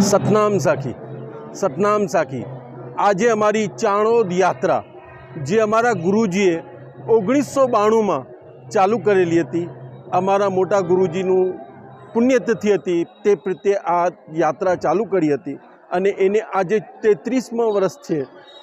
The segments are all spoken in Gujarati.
સતનામ સાખી. સતનામ સાખી. આજે અમારી ચાણોદ યાત્રા, જે અમારા ગુરુજીએ ઓગણીસો બાણુંમાં ચાલુ કરેલી હતી, અમારા મોટા ગુરુજીનું પુણ્યતિથિ હતી, તે પ્રત્યે આ યાત્રા ચાલુ કરી હતી અને એને આજે તેત્રીસમો વર્ષ છે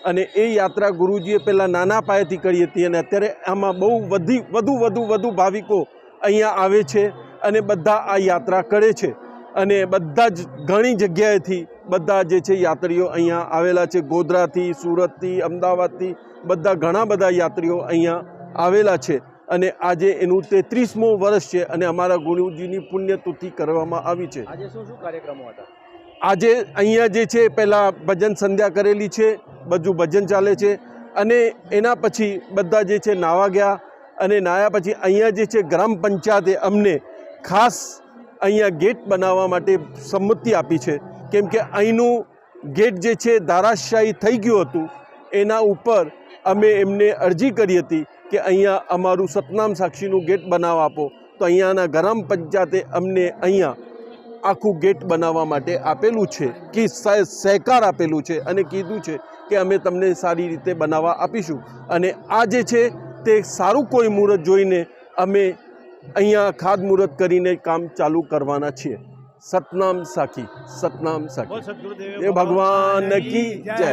અને એ યાત્રા ગુરુજીએ પહેલાં નાના પાયેથી કરી હતી અને અત્યારે આમાં બહુ વધી, વધુ વધુ વધુ ભાવિકો અહીંયા આવે છે અને બધા આ યાત્રા કરે છે. અને બધા જ ઘણી જગ્યાએથી બધા જે છે યાત્રીઓ અહીંયા આવેલા છે. ગોધરાથી સુરતથી અમદાવાદથી બધા ઘણા બધા યાત્રીઓ અહીંયા આવેલા છે. અને આજે એનું તેત્રીસમો વર્ષ છે અને અમારા ગુરુજીની પુણ્યતિથિ કરવામાં આવી છે. આજે શું શું કાર્યક્રમો હતા? આજે અહીંયા જે છે પહેલાં ભજન સંધ્યા કરેલી છે બધું ભજન ચાલે છે અને એના પછી બધા જે છે નાવા ગયા અને નાયા પછી અહીંયા જે છે ગ્રામ પંચાયતે અમને ખાસ અહીંયા ગેટ બનાવવા માટે સંમતિ આપી છે. કેમ કે અહીંનું ગેટ જે છે, ધારાશાહી થઈ ગયું હતું. એના ઉપર અમે એમને અરજી કરી હતી કે અહીંયા અમારું સતનામ સાક્ષીનું ગેટ બનાવવા આપો. તો અહીંયાના ગ્રામ પંચાયતે અમને અહીંયા આખું ગેટ બનાવવા માટે આપેલું છે કે સહ- સહકાર આપેલું છે અને કીધું છે કે અમે તમને સારી રીતે બનાવવા આપીશું. અને આ જે છે, તે સારું કોઈ મુહૂર્ત જોઈને અમે અહીંયા ખાદ મુહૂર્ત કરીને કામ ચાલુ કરવાના છીએ. સતનામ સાખી સતનામ સાખી. એ ભગવાન કી જય.